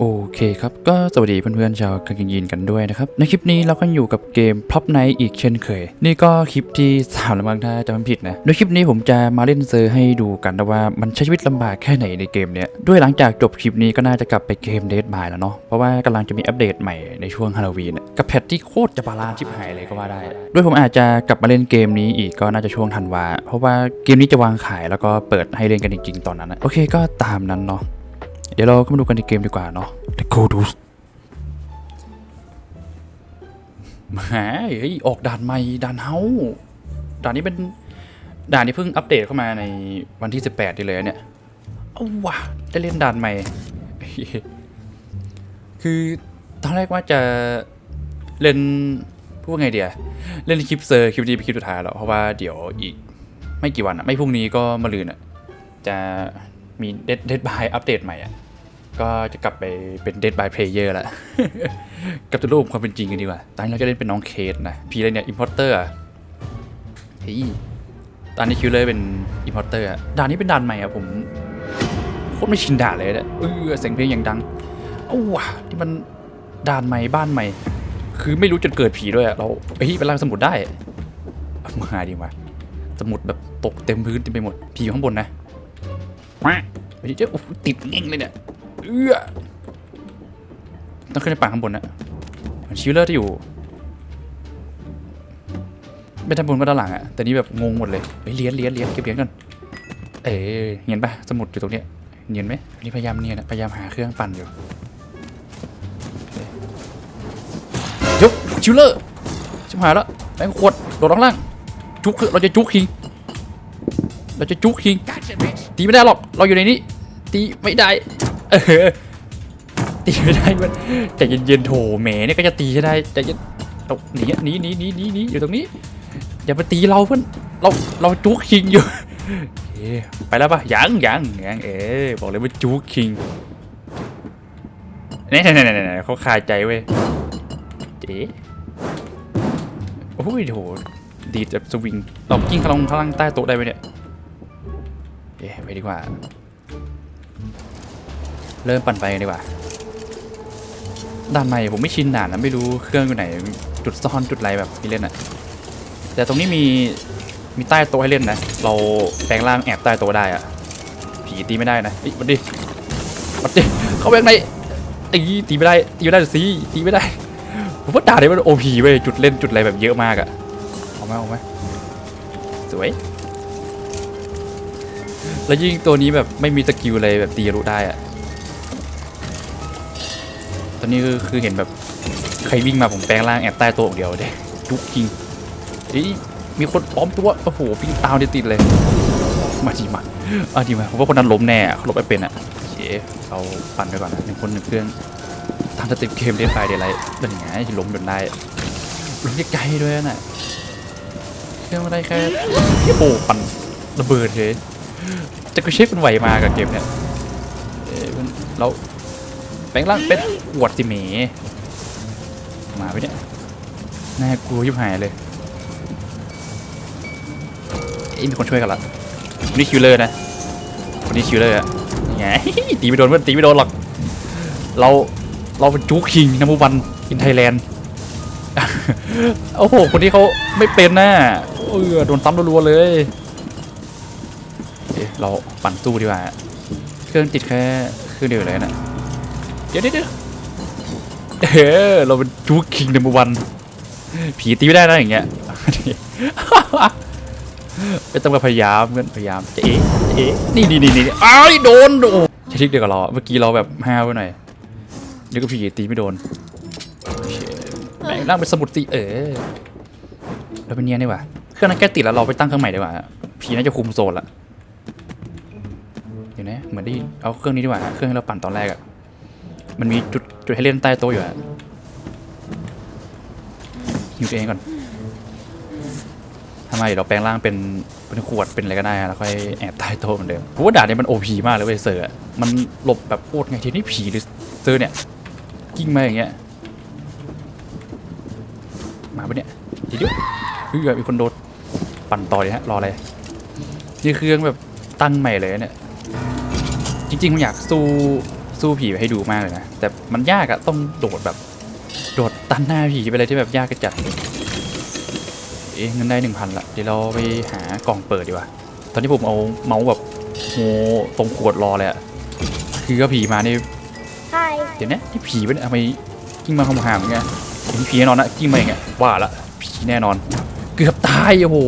โอเคครับ ก็สวัสดีเพื่อนๆชาวกางเกงยีนกันด้วยนะครับ ในคลิปนี้เราก็อยู่กับเกม Pop Night อีกเช่นเคย นี่ก็คลิปที่สามแล้วมั้งถ้าจำไม่ผิดนะ โดยคลิปนี้ผมจะมาเล่นเซอร์ให้ดูกันนะว่ามันใช้ชีวิตลำบากแค่ไหนในเกมเนี้ยด้วยหลังจากจบคลิปนี้ก็น่าจะกลับไปเกมเดทบายแล้วเนาะเพราะว่ากำลังจะมีอัปเดตใหม่ในช่วงฮาโลวีนกับแพทที่โคตรจะบาลานชิบหายเลยก็ว่าได้ ด้วยผมอาจจะกลับมาเล่นเกมนี้อีกก็น่าจะช่วงธันวาเพราะว่าเกมนี้จะวางขายแล้วก็เปิดให้เล่นกันจริงๆตอนนั้นอะโอเคก็ตามนั้นเนาะ เดี๋ยวเราก็มาดูกันในเกมดีกว่าเนาะ The Go d o มาเฮ้ยออกด่านใหม่ด่านเฮาด่านนี้เป็นด่านที่เพิ่งอัปเดตเข้ามาในวันที่ 18นี่เลยเนี่ยเอาว่ะได้เล่นด่านใหม่ คือตอนแรกว่าจะเล่นพูดว่าไงเดียเล่นคลิปเซอร์คลิปนี้เป็นคลิปสุดท้ายแล้วเพราะว่าเดี๋ยวอีกไม่กี่วันอะไม่พรุ่งนี้ก็มาลืนอะจะมีเดดเดดบายอัปเดตใหม่อะ ก็จะกลับไปเป็นเดดบายเพลเยอร์ละกับตัวรูปความเป็นจริงกันดีกว่า ตอนนี้เราจะเล่นเป็นน้องเคสนะ พีอะไรเนี่ยอิมพอร์เตอร์เฮ้ยตอนนี้คิวเลยเป็นอิมพอร์เตอร์ด่านนี้เป็นด่านใหม่อะผมโคตรไม่ชินด่านเลยนะเออเสียงเพลงอย่างดังเอ้าว่ะที่มันด่านใหม่บ้านใหม่ คือไม่รู้จนเกิดผีด้วยอะเราเฮ้ยเป็นร่างสมุดได้เอามาดีมาสมุดแบบตกเต็มพื้นเต็มไปหมดผีอยู่ข้างบนนะเฮ้ยเจ้าโอ้โหติดเง่งเลยเนี่ย เอื้อต้องขึ้นไปป่าข้างบนนะเหมือนชิลเลอร์ที่อยู่ไม่ด้านบนก็ด้านหลังอะแต่นี่แบบงงหมดเลยไปเลี้ยนเลี้ยนเลี้ยนเก็บเหรียญกันเอ๋เห็นปะสมุดอยู่ตรงเนี้ยเห็นไหมนี่พยายามเนียนะพยายามหาเครื่องปั่นอยู่ยกชิลเลอร์ชิบหายแล้วแบงค์ขวดโดดลงล่างจุกเราจะจุกคิงเราจะจุกคิงตีไม่ได้หรอกเราอยู่ในนี้ตีไม่ได้ เออตีไม่ได้มันใจเย็นๆโถแหมเนี่ยก็จะตีให้ได้ใจเย็นเราหนีหนีหนีหนีหนีหนีอยู่ตรงนี้ อย่ามาตีเราเพื่อนเราเราจุกคิงอยู่เอไปแล้วปะยังยังยังเอ๊ะบอกเลยว่าจุกคิงเนี่ยเนี่ยเนี่ยเนี่เขาคาใจเว้ยเจ๊โอ้ยโหดีดแบบสวิงเรากิ้งข้างล่างข้างล่างใต้โต๊ะได้ไหมเนี่ยเอ๊ไปดีกว่า เริ่มปั่นไปดีกว่าด่านใหม่ผมไม่ชินด่านนะไม่รู้เครื่องอยู่ไหน จุดซ่อนจุดอะไรแบบที่เล่นอะแต่ตรงนี้มีมีใต้โต๊ะให้เล่นนะ เราแปลงร่างแอบใต้โต๊ะได้อะผีตีไม่ได้นะเฮ้ยมันดิมันดิเข้าไปข้างในไอ้ตีไม่ได้ตีไม่ได้สิตีไม่ได้ผมว่าด่านนี้มันโอพีเว้ยจุดเล่นจุดอะไรแบบเยอะมากอะเอาไหมเอาไหมสวย แล้วยิ่งตัวนี้แบบไม่มีสกิลอะไรแบบตีรู้ได้อะ อนนี้คือเห็นแบบใครวิ่งมาผมแปลงร่างแอบใต้โต๊ะองเดียวเด้จุกจริงเฮ้ยมีคนปลอมตัวโอ้โหวิ่งตามติดเลย มาดีมาอะดีมาผมว่าคนนั้นล้มแน่เขาหลบไม่เป็นอะโอเคเราปั่นไปก่อนนะหนึ่งคนหนึ่งเครื่องตามสเต็ปเกมเล่นไฟเดย์ไลท์เป็นยังไงล้มจนได้ล้มไกลด้วยน่ะเครื่องไม่ได้แค่โอ้ปั่นระเบิดเลยจะก็เชฟมันไหวมากับเกมเนี่ยเอ้ยมันเรา แปลงร่างเป็นอวดสิเมมาไปเนี่ยน่ากลัวยิบหายเลยเอ้ยมีคนช่วยกันละคนนี้คิวเลอร์นะคนนี้คิวเลอร์อะนี่ไงตีไม่โดนเพื่อนตีไม่โดนหรอกเราเราเป็นจูคิงนัมบอร์วันอินไทยแลนด์โอ้โหคนนี้เขาไม่เป็นนะเออโดนซ้ำรัวๆเลยเเราปั่นสู้ดีกว่า เครื่องติดแค่เครื่องเดียวเลยนะ ดี๋ยวเดี๋ยวเดี๋ยวเออเราเป็นจูคิงนัมเบอร์วันผีตีไม่ได้นะอย่างเงี้ยไม่ต้องมาพยายามเพื่อนพยายามจะเอ๊ะจะเอ๊ะนี่นี่นี่นี่อ้ายโดนโอ้ใช้ทิกเดียวกับเราเมื่อกี้เราแบบห้าวไปหน่อยนี่ก็ผีตีไม่โดนแม่งร่างเป็นสมุดตีเออเราเป็นเนียนดีกว่าเครื่องนั้นแก้ติดแล้วเราไปตั้งเครื่องใหม่ดีกว่าผีน่าจะคุมโซนละเดี๋ยวนะเหมือนได้เอาเครื่องนี้ดีกว่าเครื่องที่เราปั่นตอนแรกอะ มันมีจุดจุดให้เล่นใต้โต๊ะอยู่อะฮิวตัวเองก่อนทำไมเราแปลงร่างเป็นเป็นขวดเป็นอะไรก็ได้แล้วค่อยแอบใต้โต๊ะเหมือนเดิมผมว่าด่านนี้มันโอพีมากเลยเว้ยเซอร์มันหลบแบบโคตรไงทีนี้ผีหรือเซอร์เนี่ยกิ้งมาอย่างเงี้ยมาปะเนี่ยเดี๋ยวเฮ้ยมีคนโดนปั่นต่อเลยฮะรออะไรนี่เครื่องแบบตั้งใหม่เลยเนี่ยจริงๆผมอยากสู้ สู้สู้ผีไปให้ดูมากเลยนะ แต่มันยากอะต้องโดดแบบ โดดตันหน้าผีไปเลยที่แบบยากกระจัดเอ๊ะเงินได้หนึ่งพันละเดี๋ยวเราไปหากล่องเปิดดีกว่า ตอนนี้ผมเอาเมาส์แบบโหตรงขวดรอเลยอะคือก็ผีมานี่ Hi. เดี๋ยวนี้ที่ผีเป็นทำไมกิ้งมาคำหามไงเห็นผีแน่นอนนะกิ้งมาอย่างเงี้ยว่าละผีแน่นอน เกือบตายโอ้โห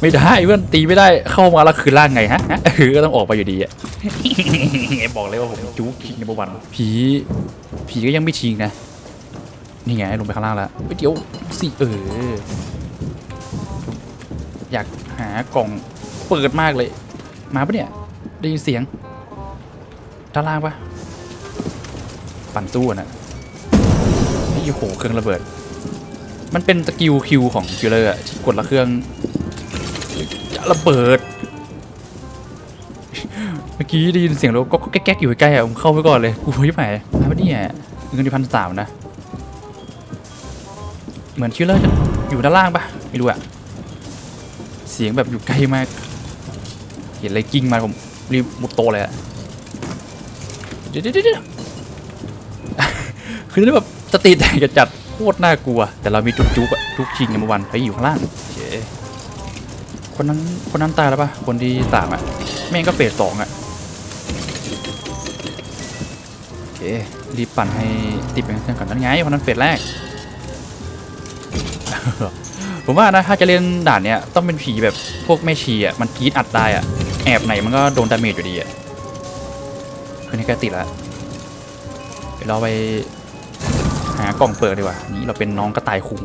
ไม่ได้เพื่อนตีไม่ได้เข้ามาแล้วคือร่างไงฮะเออก็ต้องออกไปอยู่ดีอะบอกเลยว่าผมจู๊คิงในบวันผี ผีก็ยังไม่ทิ้งนะ นี่ไงลงไปข้างล่างแล้วเฮ้ยเดี๋ยวสิเออ อยากหากล่องเปิดมากเลย มาปะเนี่ย ได้ยินเสียงด้านล่างปะปั่นตู้อะนะนี่โอ้โหเครื่องระเบิด มันเป็นสกิลคิวของคิลเลอร์อะที่กดละเครื่องจะ ระเบิด เมื่อกี้ได้ยินเสียงแล้วก็แก๊กๆอยู่ใกล้ๆอะผมเข้าไปก่อนเลยกูเฮ้ยไปมาปะเนี่ยเงินที่พันสามนะ เหมือนคิลเลอร์จะอยู่ด้านล่างปะไม่รู้อะเสียงแบบอยู่ใกล้มาก เห็นอะไรกิ้งมาผมรีบมุดโตเลยอะเดี๋ยวเดี๋ยวเดี๋ยวคือแบบสติแตกจะจัดโคตรน่ากลัว แต่เรามีจุกจุกอะจุกชิงกันเมื่อวันไปอยู่ข้างล่างโอเค คนนั้นคนนั้นตายแล้วปะคนที่สามอะแม่งก็เฟสสองอะโอเครีบปั่นให้ติดไปเครื่องก่อนนั้นไงคนนั้นเฟสแรก ผมว่านะถ้าจะเล่นด่านเนี้ยต้องเป็นผีแบบพวกแม่ชีอะมันกรีดอัดได้อะแอบไหนมันก็โดนดาเมจอยู่ดีอะคืนนี้ใกล้ติดแล้วเดี๋ยวเราไปหากล่องเปิดดีกว่า นี่เราเป็นน้องกระต่ายคุง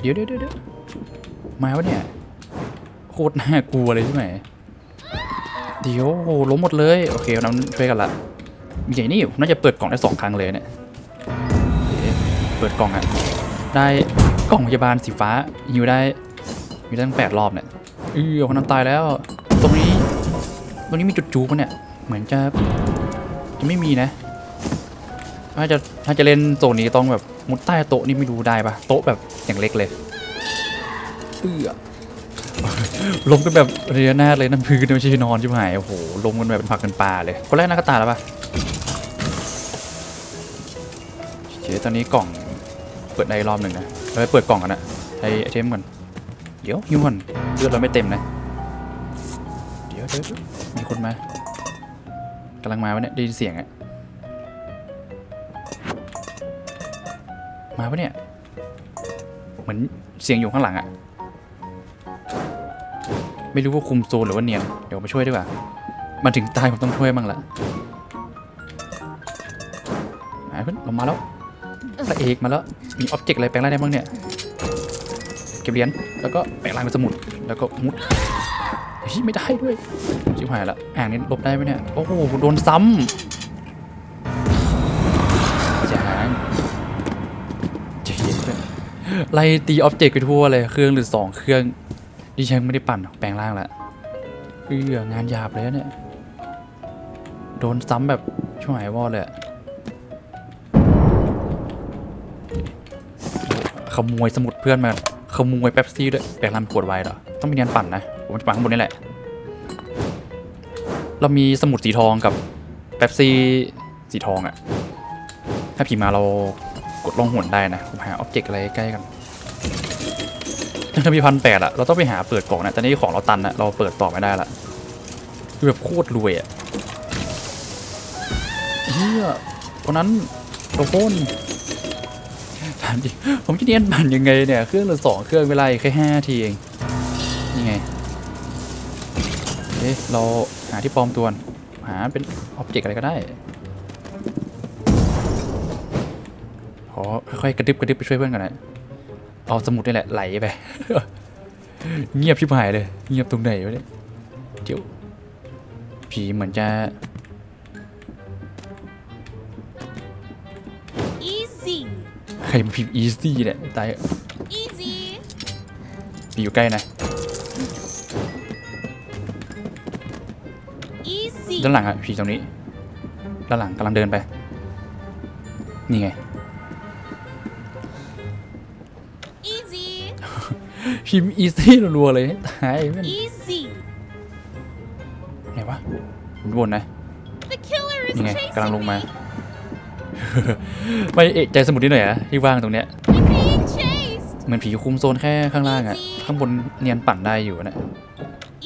เดี๋ยวเดี๋ยวเดี๋ยวเดี๋ยวมาวะเนี่ย โคตรน่ากลัวเลยใช่ไหมเดี๋ยวล้มหมดเลย โอเคเราช่วยกันละมีอย่างนี้อยู่น่าจะเปิดกล่องได้สองครั้งเลยเนี่ยเปิดกล่องอะได้กล่องพยาบาลสีฟ้าอยู่ได้อยู่ได้ตั้งแปดรอบเนี่ยเออคนนั้นตายแล้ว ตรงนี้ตรงนี้มีจุดจูบปะเนี่ย เหมือนจะจะไม่มีนะ ถ้าจะถ้าจะเล่นโซนนี้ต้องแบบมุดใต้โต๊ะนี่ไม่รู้ได้ปะโต๊ะแบบอย่างเล็กเลยเอือ ลงกันแบบเรียนาดเลยนั่นพื้นไม่ใช่นอนใช่ไหมโอ้โหลงกันแบบเป็นผักเป็นปลาเลยคนแรกน้ากระตาแล้วปะโอเคตอนนี้กล่องเปิดได้รอบหนึ่งนะเราไปเปิดกล่องกันนะใช้ไอเทมก่อนเดี๋ยวฮิวก่อนเลือดเราไม่เต็มนะเดี๋ยวเดี๋ยวเดี๋ยวมีคนมากำลังมาวะเนี่ยได้ยินเสียงอะมาปะเนี่ยเหมือนเสียงอยู่ข้างหลังอะ ไม่รู้ว่าคุมโซนหรือว่าเนียนเดี๋ยวมาช่วยดีกว่ามาถึงตายผมต้องช่วยบ้างละมาเพื่อนลงมาแล้วพระเอกมาแล้วมีอ็อบเจกต์อะไรแปลงร่างได้บ้างเนี่ยเก็บเหรียญแล้วก็แปลงร่างเป็นสมุดแล้วก็มุดเฮ้ยไม่ได้ด้วยชิบหายละอ่างนี้ลบได้ไหมเนี่ยโอ้โหโดนซ้ำจางจ๊เย็นเลยไล่ตีอ็อบเจกต์ไปทั่วเลยเครื่องหรือสองเครื่อง ดิฉันไม่ได้ปั่นหรอกแปลงร่างละเอองานหยาบเลยเนี่ย โดนซ้ำแบบช่วงไหนวอดเลยขโมยสมุดเพื่อนมาขโมยแป๊บซี่ด้วยแปลงร่างเป็นขวดไวน์เหรอ ต้องมีเนียนปั่นนะ ผมจะปั่นข้างบนนี่แหละ เรามีสมุดสีทองกับแป๊บซี่สีทองอะถ้าผีมาเรากดลองหวนได้นะ ผมหาอ็อบเจกต์อะไรใกล้กัน ถ้ามีพันแปดอะเราต้องไปหาเปิดกล่องนะแต่นี่ของเราตันอะเราเปิดต่อไม่ได้ละคือแบบโคตรรวยอะเฮียคนนั้นโดนถามจริงผมจะเนียนปั่นยังไงเนี่ยเครื่องละสองเครื่องเวลาอีกแค่ห้าทีเองนี่ไงเอ๊ะเราหาที่ปลอมตัวหาเป็นอ็อบเจกต์อะไรก็ได้ขอค่อยๆกระดึบกระดึบไปช่วยเพื่อนก่อนนะ เอาสมุดนี่แหละไหลไป เงียบชิบหายเลย เงียบตรงไหนวะเนี่ยเดี๋ยวผีเหมือนจะ Easy. ใครมาพิมพ์ easy เนี่ยตาย Easy. ผีอยู่ใกล้นะ Easy. ด้านหลังอะผีตรงนี้ ด้านหลังกำลังเดินไป นี่ไง พิมพ์ easy รัวๆเลยให้ตายเพื่อน Easy. ไหนวะอยู่บนนะ The killer is นี่ไง chasing กำลังลงมา me. ไม่เอะใจสมุดนิดหน่อยอะที่ว่างตรงเนี้ย I'm being chased. เหมือนผีคุมโซนแค่ข้างล่างอะข้างบนเนียนปั่นได้อยู่นะ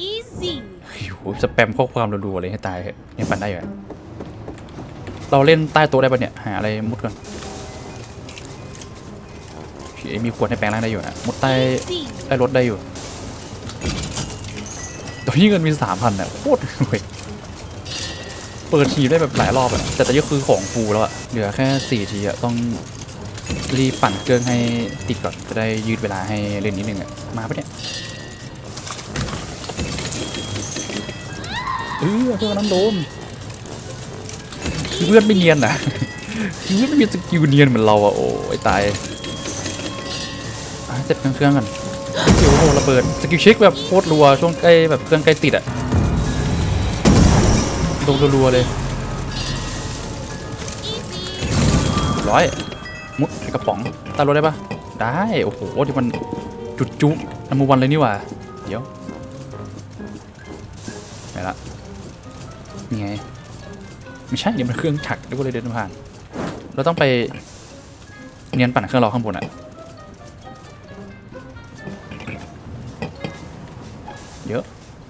Easy. โอ้โหสแปมข้อความรัวๆเลยให้ตายเถอะเนียนปั่นได้อยู่อะเราเล่นใต้โต๊ะได้ปะเนี่ย หาอะไรมุดก่อนผี มีขวดให้แปลงร่างได้อยู่นะมุดใต้ใต้รถได้อยู่ตอนนี้เงินมีสามพันอะโคตรรวยเปิดทีได้แบบหลายรอบอะแต่ตอนนี้คือของฟูแล้วอะเหลือแค่สี่ทีอะต้องรีบปั่นเครื่องให้ติดก่อนจะได้ยืดเวลาให้เล่นนิดนึงอะมาปะเนี่ยเออเพื่อนน้ำโดมคือเพื่อนไม่เนียนนะเพื่อนไม่มีสกิลเนียนเหมือนเราอะโอ้ยตาย เสร็จเครื่องก่อนสกิลโอ้โหระเบิดสกิลเช็คแบบโคตรรัวช่วงใกล้แบบเครื่องใกล้ติดอะลงรัวๆเลยร้อยมุดใส่กระป๋องตารถได้ปะได้ โอ้โหที่มันจุดจุนัมวันเลยนี่หว่า เดี๋ยวไปละนี่ไง ไม่ใช่นี่มันเครื่องฉักด้วยก็เลยเดินผ่าน เราต้องไปเนียนปั่นเครื่องราข้างบนอะ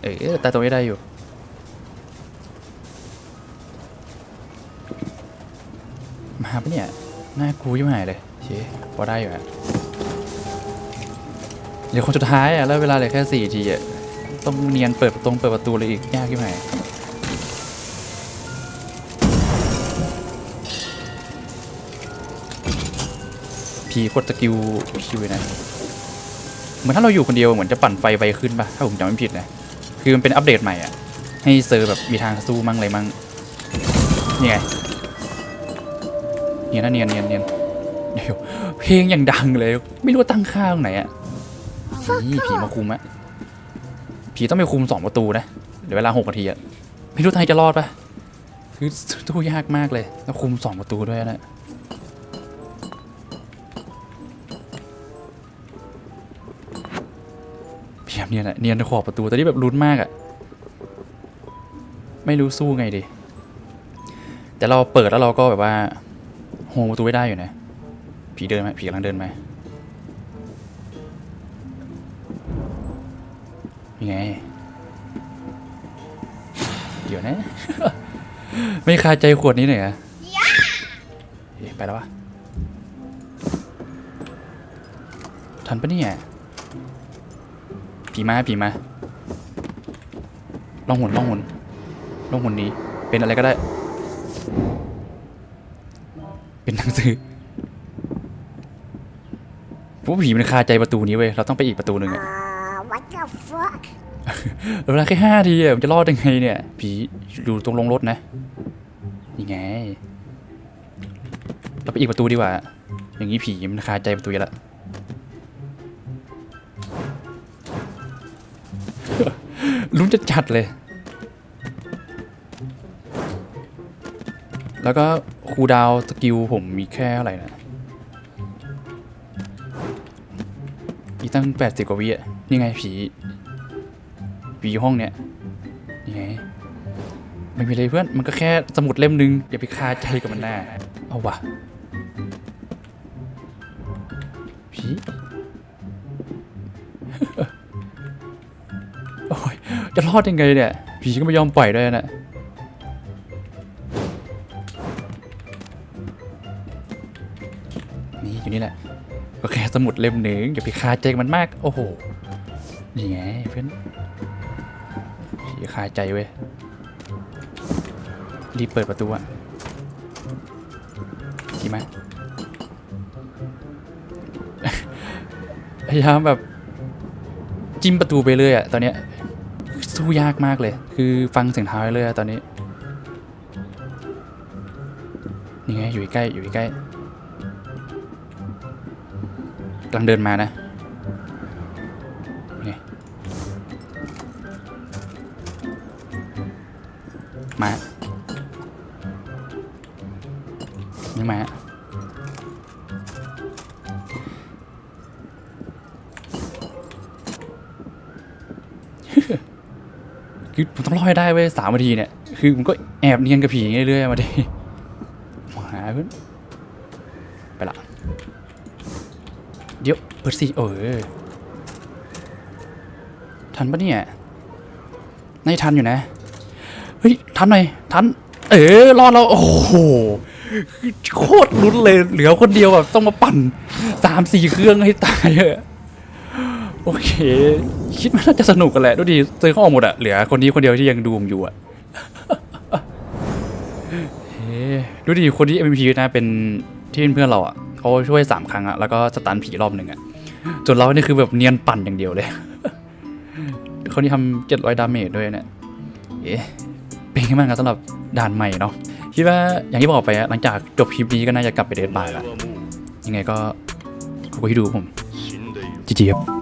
เออแต่ตัวนี้ได้อยู่ มาปะเนี่ย หน้ากูยิ่งหายเลยเชพอได้อยู่ฮะเหลือคนสุดท้ายอะ แล้วเวลาเหลือแค่สี่ทีอะ ต้องเนียนเปิดประตงเปิดประตูเลยอีก ยากยิ่งหายพีกดสกิลคิวเลยนะ เหมือนถ้าเราอยู่คนเดียวเหมือนจะปั่นไฟไวขึ้นป่ะ ถ้าผมจำไม่ผิดนะ คือมันเป็นอัปเดตใหม่อะ ให้เซอร์แบบมีทางสู้มั่งอะไรมั่งนี่ไงเนียนนะเนียนเนียนเนียนเดี๋ยวเพลงอย่างดังเลย ไม่รู้ว่าตั้งค่าตรงไหนอะนี่ผีมาคุมอะผีต้องไปคุมสองประตูนะเดี๋ยวเวลาหกนาทีอะไม่รู้ทางจะรอดปะคือตู้ยากมากเลย แล้วคุมสองประตูด้วยนะ พยมเนียนอะเนียนขอบประตูแต่นี่แบบลุ้นมากอะไม่รู้สู้ไงดี แต่เราเปิดแล้วเราก็แบบว่าโฮประตูไม่ได้อยู่นะ ผีเดินไหมผีกำลังเดินไหมยังไง เดี๋ยวนะ ไม่คาใจขวดนี้หน่อยอะเอ๊ะไปแล้ววะทันปะเนี่ย ผีมาผีมาลองหุ่นลองหุ่นลองหุ่นนี้ เป็นอะไรก็ได้ เป็นหนังสือพวกผีมันคาใจประตูนี้เว้ย เราต้องไปอีกประตูหนึ่งอะ Uh, what the fuck? เวลาแค่ห้าทีอะมันจะรอดยังไงเนี่ย ผีอยู่ตรงลงรถนะยังไง เราไปอีกประตูดีกว่า อย่างนี้ผีมันคาใจประตูเยอะละ ลุ้นจะจัดเลย แล้วก็คูดาวสกิลผมมีแค่เท่าไรนะอีตั้งแปดสิบกว่าวิอะ นี่ไงผีผีห้องเนี้ยนี่ไงไม่มีเลยเพื่อน มันก็แค่สมุดเล่มนึง อย่าไปคาใจกับมันแน่เอาวะผี จะรอดยังไงเนี่ย ผีก็ไม่ยอมปล่อยด้วยนะนี่อยู่นี่แหละ ก็แค่สมุดเล่มหนึ่งอย่าไปคาใจมันมาก โอ้โห นี่ไงเพื่อนอย่าคาใจเว้ย รีบเปิดประตูอะดีไหมพยายามแบบจิ้มประตูไปเรื่อยอะตอนเนี้ย สู้ยากมากเลย คือฟังเสียงเท้าไปเรื่อยตอนนี้นี่ไงอยู่ใกล้อยู่ใกล้กำลังเดินมานะนี่มายังมา คือผมต้องรอให้ได้เว้ยสามนาทีเนี่ย คือคือมันก็แอบเนียนกับผีเงี้ยเรื่อยๆมาดิหาเพื่อนไปละ เดี๋ยวเปิดสิเออ ทันปะเนี่ยนายทันอยู่นะ เฮ้ย ทันหน่อย ทัน เออ รอดแล้ว โอ้โห โคตรลุ้นเลย เหลือคนเดียวแบบต้องมาปั่นสามสี่เครื่องให้ตายเออ โอเค คิดว่าน่าจะสนุกกันแหละดูดิเจอเขาออกหมดอะเหลือคนนี้คนเดียวที่ยังดูมอยู่อะดูดิคนที่ MVP นะเป็นที่เป็นเพื่อนเราอะเขาช่วยสามครั้งอะแล้วก็สตันผีรอบหนึ่งอะจนเรานี่คือแบบเนียนปั่นอย่างเดียวเลยคนที่ทำเจ็ดร้อยดาเมจด้วยเนี่ยเอ๊ะเป็นยังไงบ้างครับสำหรับด่านใหม่เนาะคิดว่าอย่างที่บอกไปหลังจากจบคลิปนี้ก็น่าจะกลับไปเดทบายละยังไงก็ขอบคุณที่ดูผมจีจีครับ